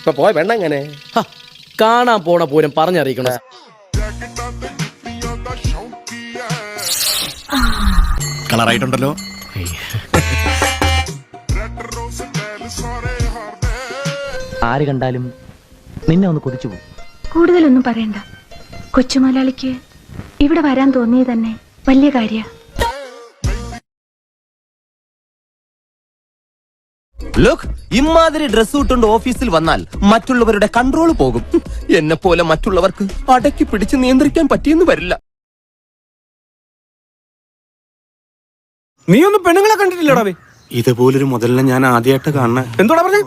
ഇപ്പൊ പോയ വേണ്ട ഹ, കാണാൻ പോണ പൂരം പറഞ്ഞറിയിക്കണം? കളറായിട്ടുണ്ടല്ലോ. ആര് കണ്ടാലും നിന്നെ ഒന്ന് കൊതിച്ചു പോകും. കൂടുതലൊന്നും പറയണ്ട. കൊച്ചുമലയാളിക്ക് ഇവിടെ വരാൻ തോന്നിയത് തന്നെ വലിയ കാര്യ. ലുക്ക് ഇമാതിരി ഡ്രസ് ഇട്ടുകൊണ്ട് ഓഫീസിൽ വന്നാൽ മറ്റുള്ളവരുടെ കൺട്രോൾ പോകും. എന്നെ പോലെ മറ്റുള്ളവർക്ക് അടക്കി പിടിച്ച് നിയന്ത്രിക്കാൻ പറ്റിയെന്ന് വരില്ല. നീ ഒന്നും പെണ്ണുങ്ങളെ കണ്ടിട്ടില്ലടാ ബേ ഇതുപോലൊരു മുതലിനെ ഞാൻ ആദ്യമായിട്ട് കാണണ എന്തോടാ പറഞ്ഞേ?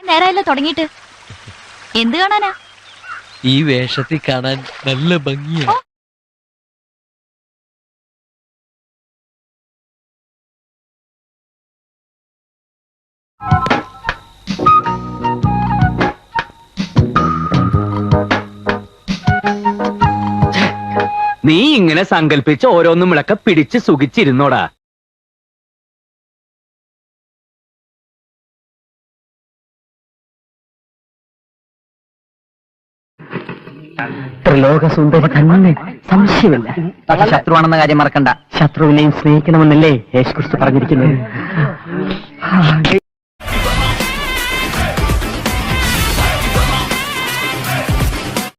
നേരമല്ലോ തുടങ്ങിയിട്ട്. എന്ത് കാണാനാ? ഈ വേഷത്തിൽ കാണാൻ നല്ല ഭംഗിയാ. നീ ഇങ്ങനെ സങ്കല്പിച്ച് ഓരോന്നും വിളക്ക പിടിച്ച് സുഖിച്ചിരുന്നോടാ. ത്രിലോക സുന്ദരി തന്നെ സംശയമില്ല. ശത്രുവാണെന്ന കാര്യം മറക്കണ്ട. ശത്രുവിനെയും സ്നേഹിക്കണമെന്നല്ലേ യേശുക്രിസ്തു പറഞ്ഞിരിക്കുന്നത്?